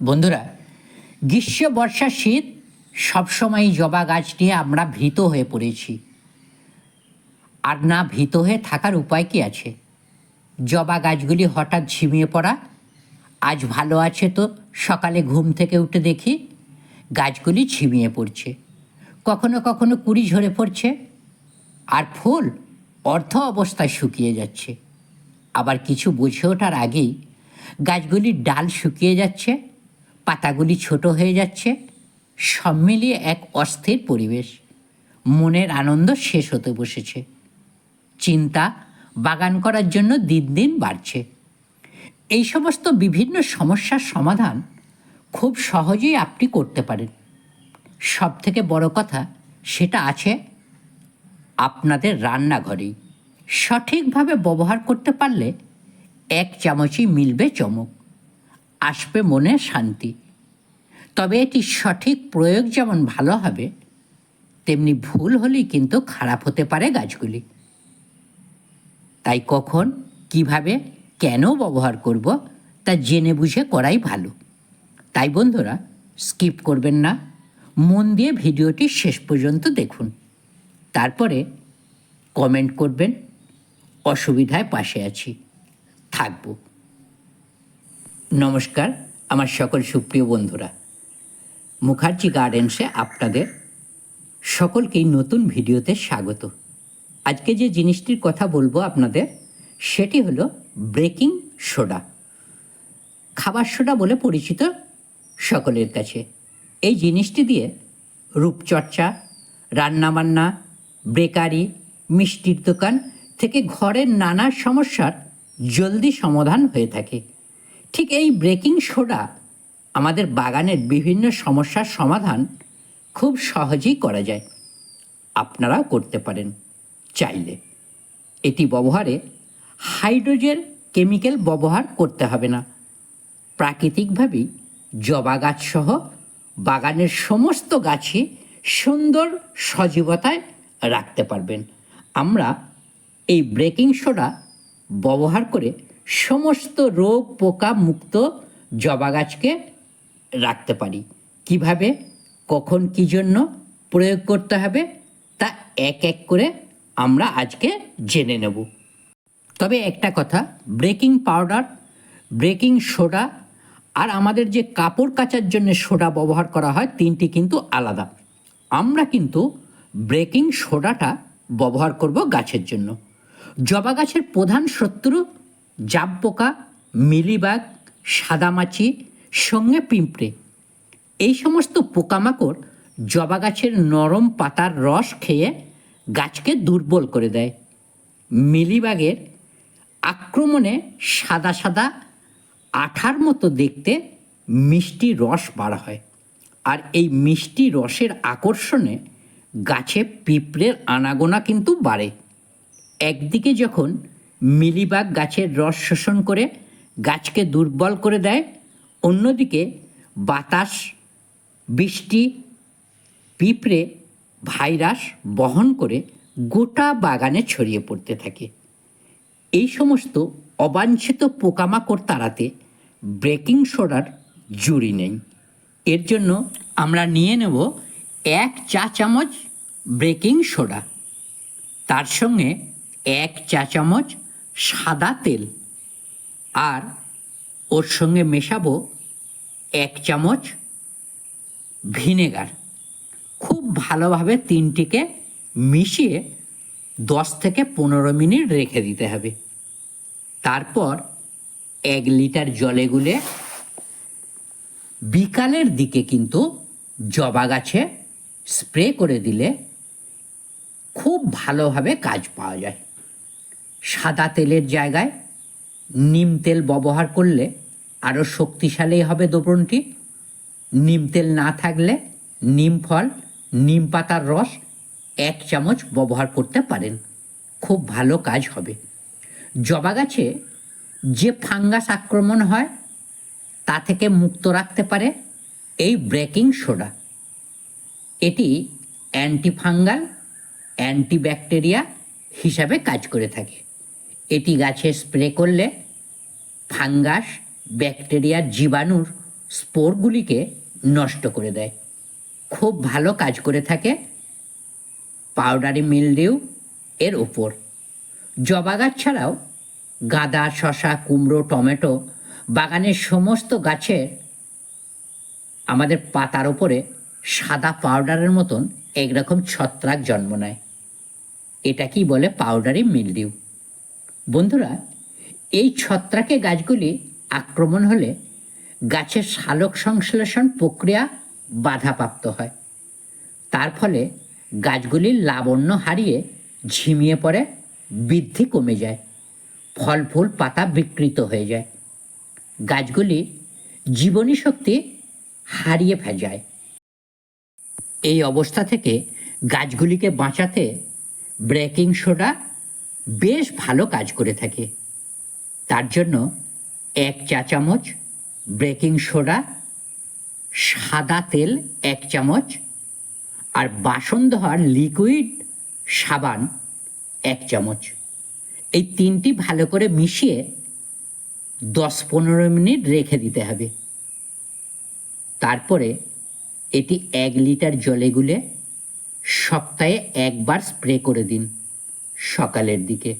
বন্ধুরা, গ্রীষ্ম, বর্ষা, শীত সবসময় জবা গাছ নিয়ে আমরা ভীত হয়ে পড়েছি। আর না ভীত হয়ে থাকার উপায় কি আছে? জবা গাছগুলি হঠাৎ ঝিমিয়ে পড়া, আজ ভালো আছে তো সকালে ঘুম থেকে উঠে দেখি গাছগুলি ঝিমিয়ে পড়ছে। কখনো কখনো কুড়ি ঝরে পড়ছে, আর ফুল অর্থ অবস্থায় শুকিয়ে যাচ্ছে। আবার কিছু বুঝে ওঠার আগেই গাছগুলির ডাল শুকিয়ে যাচ্ছে পাতাগুলি ছোট হয়ে যাচ্ছে। সব মিলিয়ে এক অস্থির পরিবেশ। মনের আনন্দ শেষ হতে বসেছে। চিন্তা বাগান করার জন্য দিন দিন বাড়ছে। এই সমস্ত বিভিন্ন সমস্যার সমাধান খুব সহজেই আপনি করতে পারেন। সব থেকে বড় কথা সেটা আছে আপনাদের রান্নাঘরেই। সঠিকভাবে ব্যবহার করতে পারলে এক চামচই মিলবে চমক। আসবে মনে শান্তি। তবে এটি সঠিক প্রয়োগ যেমন ভালো হবে, তেমনি ভুল হলেই কিন্তু খারাপ হতে পারে গাছগুলি। তাই কখন, কীভাবে, কেন ব্যবহার করব, তা জেনে বুঝে করাই ভালো। তাই বন্ধুরা, স্কিপ করবেন না, মন দিয়ে ভিডিওটি শেষ পর্যন্ত দেখুন। তারপরে কমেন্ট করবেন, অসুবিধায় পাশে আছি, থাকব। নমস্কার, আমার সকল সুপ্রিয় বন্ধুরা। মুখার্জি গার্ডেন্সে আপনাদের সকলকেই নতুন ভিডিওতে স্বাগত। আজকে যে জিনিসটির কথা বলব আপনাদের, সেটি হলো ব্রেকিং সোডা। খাবার সোডা বলে পরিচিত সকলের কাছে। এই জিনিসটি দিয়ে রূপচর্চা, রান্নাবান্না, বেকারি, মিষ্টির দোকান থেকে ঘরের নানা সমস্যার জলদি সমাধান হয়ে থাকে। ঠিক এই ব্রেকিং সোডা আমাদের বাগানের বিভিন্ন সমস্যার সমাধান খুব সহজেই করা যায়। আপনারাও করতে পারেন চাইলে। এটি ব্যবহারে হাইড্রোজেন কেমিক্যাল ব্যবহার করতে হবে না। প্রাকৃতিকভাবেই জবা গাছসহ বাগানের সমস্ত গাছই সুন্দর সজীবতায় রাখতে পারবেন। আমরা এই ব্রেকিং সোডা ব্যবহার করে সমস্ত রোগ, পোকা, মুক্ত জবা গাছকে রাখতে পারি। কীভাবে? কখন কী জন্য প্রয়োগ করতে হবে? তা এক এক করে আমরা আজকে জেনে নেব। তবে একটা কথা, ব্রেকিং পাউডার, ব্রেকিং সোডা আর আমাদের যে কাপড় কাচার জন্য সোডা ব্যবহার করা হয়, তিনটি কিন্তু আলাদা। আমরা কিন্তু ব্রেকিং সোডাটা ব্যবহার করব গাছের জন্য। জবা গাছের প্রধান শত্রু জাব পোকা মিলিবাগ সাদামাছি সঙ্গে পিঁপড়ে। এই সমস্ত পোকামাকড় জবা গাছের নরম পাতার রস খেয়ে গাছকে দুর্বল করে দেয়। মিলিবাগের আক্রমণে সাদা সাদা আঠার মতো দেখতে মিষ্টি রস বার হয়। আর এই মিষ্টি রসের আকর্ষণে গাছে পিঁপড়ের আনাগোনা কিন্তু বাড়ে। একদিকে যখন মিলিবাগ গাছের রস শোষণ করে গাছকে দুর্বল করে দেয়। অন্যদিকে বাতাস, বৃষ্টি, পিঁপড়ে, ভাইরাস বহন করে গোটা বাগানে ছড়িয়ে পড়তে থাকে। এই সমস্ত অবাঞ্ছিত পোকামাকড় তাড়াতে ব্রেকিং সোডার জুড়ি নেই। এর জন্য আমরা নিয়ে নেব এক চা চামচ ব্রেকিং সোডা। তার সঙ্গে এক চা চামচ সাদা তেল। আর ওর সঙ্গে মেশাবো এক চামচ ভিনেগার। খুব ভালোভাবে তিনটিকে মিশিয়ে দশ থেকে পনেরো মিনিট রেখে দিতে হবে। তারপর এক লিটার জলে গুলে বিকালের দিকে কিন্তু জবা গাছে স্প্রে করে দিলে খুব ভালোভাবে কাজ পাওয়া যায়। সাদা তেলের জায়গায় নিম তেল ব্যবহার করলে আরও শক্তিশালী হবে দ্রবণটি নিম তেল না থাকলে নিম ফল, নিম পাতার রস এক চামচ ব্যবহার করতে পারেন। খুব ভালো কাজ হবে। জবা গাছে যে ফাঙ্গাস আক্রমণ হয়, তা থেকে মুক্ত রাখতে পারে এই ব্রেকিং সোডা। এটি অ্যান্টিফাঙ্গাল, অ্যান্টিব্যাকটেরিয়া হিসাবে কাজ করে থাকে। এটি গাছে স্প্রে করলে ফাঙ্গাস ব্যাকটেরিয়ার জীবাণুর স্পোরগুলিকে নষ্ট করে দেয়। খুব ভালো কাজ করে থাকে পাউডারি মিলডিউ এর উপর জবা গাছ ছাড়াও গাঁদা, শশা, কুমড়ো, টমেটো বাগানের সমস্ত গাছের আমাদের পাতার ওপরে সাদা পাউডারের মতন একরকম ছত্রাক জন্ম নেয়। এটা কি বলে? Powdery mildew. বন্ধুরা, এই ছত্রাকে গাছগুলি আক্রমণ হলে গাছের সালোক সংশ্লেষণ প্রক্রিয়া বাধাপ্রাপ্ত হয়। তার ফলে গাছগুলির লাবণ্য হারিয়ে ঝিমিয়ে পড়ে, বৃদ্ধি কমে যায় ফল ফুল পাতা বিকৃত হয়ে যায়। গাছগুলি জীবনী শক্তি হারিয়ে যায়। এই অবস্থা থেকে গাছগুলিকে বাঁচাতে ব্রেকিং সোডা বেশ ভালো কাজ করে থাকে। তার জন্য এক চা চামচ ব্রেকিং সোডা, সাদা তেল এক চামচ আর বাসন ধোয়ার লিকুইড সাবান এক চামচ। এই তিনটি ভালো করে মিশিয়ে দশ পনেরো মিনিট রেখে দিতে হবে। তারপরে এটি এক লিটার জলে গুলে সপ্তাহে একবার স্প্রে করে দিন। সকালের দিকে।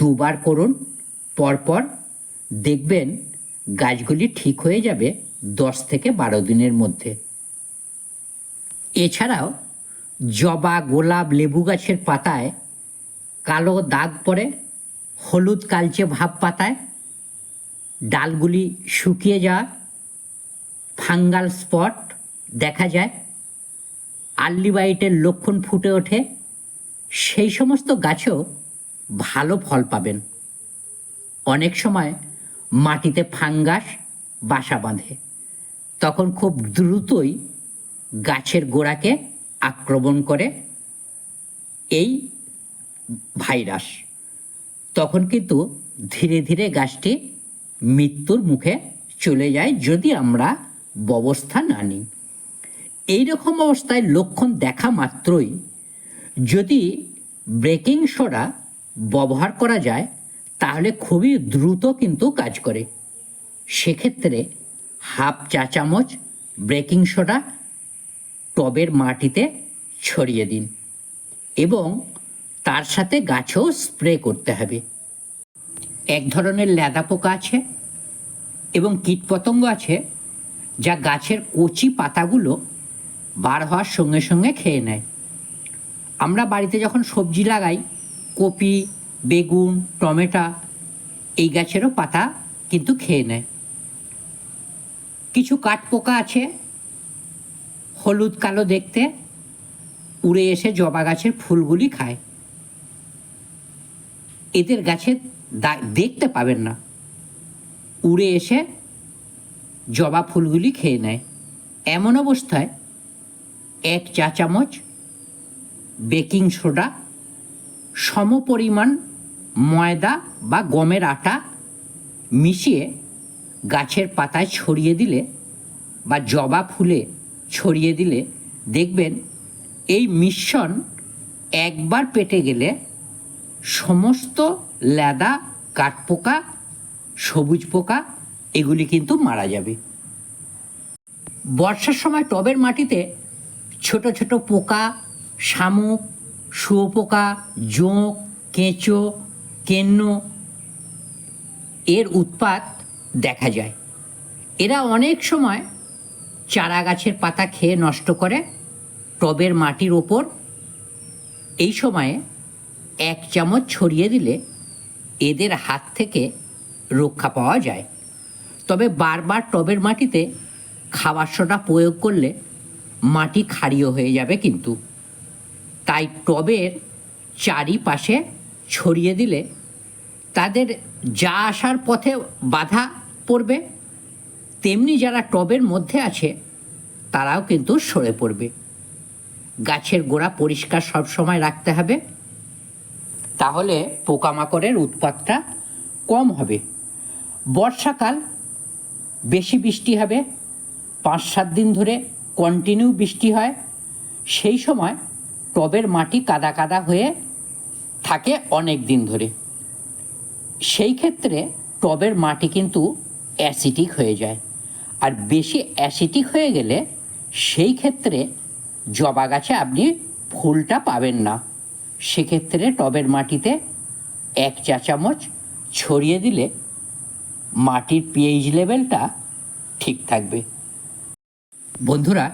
দুবার করুন, পরপর দেখবেন গাছগুলি ঠিক হয়ে যাবে দশ থেকে বারো দিনের মধ্যে। এছাড়াও জবা, গোলাপ, লেবু গাছের পাতায় কালো দাগ পড়ে, হলুদ কালচে ভাব পাতায় ডালগুলি শুকিয়ে যাওয়া, ফাঙ্গাল স্পট দেখা যায় আর্লিবাইটের লক্ষণ ফুটে ওঠে সেই সমস্ত গাছেও ভালো ফল পাবেন। অনেক সময় মাটিতে ফাঙ্গাস বাসা বাঁধে। তখন খুব দ্রুতই গাছের গোড়াকে আক্রমণ করে এই ভাইরাস। তখন কিন্তু ধীরে ধীরে গাছটি মৃত্যুর মুখে চলে যায় যদি আমরা ব্যবস্থা না নিই। এই রকম অবস্থায় লক্ষণ দেখা মাত্রই যদি ব্রেকিং সোডা ব্যবহার করা যায়, তাহলে খুবই দ্রুত কিন্তু কাজ করে। সেক্ষেত্রে হাফ চা চামচ ব্রেকিং সোডা টবের মাটিতে ছড়িয়ে দিন এবং তার সাথে গাছেও স্প্রে করতে হবে। এক ধরনের ল্যাদা পোকা আছে এবং কীটপতঙ্গ আছে যা গাছের কচি পাতাগুলো বার হওয়ার সঙ্গে সঙ্গে খেয়ে নেয়। আমরা বাড়িতে যখন সবজি লাগাই, কপি, বেগুন, টমেটো, এই গাছেরও পাতা কিন্তু খেয়ে নেয়। কিছু কাঠ পোকা আছে, হলুদ কালো দেখতে, উড়ে এসে জবা গাছের ফুলগুলি খায়। এদের গাছে দেখতে পাবেন না। উড়ে এসে জবা ফুলগুলি খেয়ে নেয়। এমন অবস্থায় এক চা চামচ বেকিং সোডা, সমপরিমাণ ময়দা বা গমের আটা মিশিয়ে গাছের পাতায় ছড়িয়ে দিলে বা জবা ফুলে ছড়িয়ে দিলে দেখবেন এই মিশ্রণ একবার পেটে গেলে সমস্ত ল্যাদা কাঠপোকা, সবুজ পোকা এগুলি কিন্তু মারা যাবে। বর্ষার সময় টবের মাটিতে ছোট ছোট পোকা শামুক, শুয়োপোকা, জোঁক, কেঁচো, কেন্ন এর উৎপাত দেখা যায়। এরা অনেক সময় চারা গাছের পাতা খেয়ে নষ্ট করে টবের মাটির ওপর। এই সময়ে এক চামচ ছড়িয়ে দিলে এদের হাত থেকে রক্ষা পাওয়া যায়। তবে বারবার টবের মাটিতে খাবার সোডা প্রয়োগ করলে মাটি ক্ষারীয় হয়ে যাবে কিন্তু। তাই টবের চারিপাশে ছড়িয়ে দিলে তাদের যা আসার পথে বাধা পড়বে, তেমনি যারা টবের মধ্যে আছে, তারাও কিন্তু সরে পড়বে। গাছের গোড়া পরিষ্কার সব সময় রাখতে হবে। তাহলে পোকামাকড়ের উৎপাতটা কম হবে। বর্ষাকাল বেশি বৃষ্টি হবে। পাঁচ সাত দিন ধরে কন্টিনিউ বৃষ্টি হয়। সেই সময় টবের মাটি কাদা কাদা হয়ে থাকে অনেক দিন ধরে। সেই ক্ষেত্রে টবের মাটি কিন্তু অ্যাসিডিক হয়ে যায়। আর বেশি অ্যাসিটিক হয়ে গেলে সেই ক্ষেত্রে জবা গাছে আপনি ফুলটা পাবেন না। সেক্ষেত্রে টবের মাটিতে এক চা চামচ ছড়িয়ে দিলে মাটির পিএইচ লেভেলটা ঠিক থাকবে। বন্ধুরা,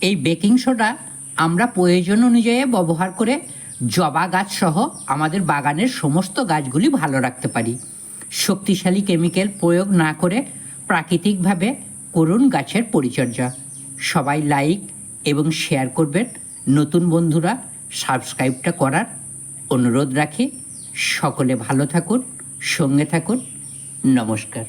এই বেকিং সোডা আমরা প্রয়োজন অনুযায়ী ব্যবহার করে জবা গাছ সহ আমাদের বাগানের সমস্ত গাছগুলি ভালো রাখতে পারি। শক্তিশালী কেমিক্যাল প্রয়োগ না করে প্রাকৃতিকভাবে করুন গাছের পরিচর্যা। সবাই লাইক এবং শেয়ার করবেন। নতুন বন্ধুরা, সাবস্ক্রাইবটা করার অনুরোধ রাখি। সকলে ভালো থাকুন, সঙ্গে থাকুন। নমস্কার।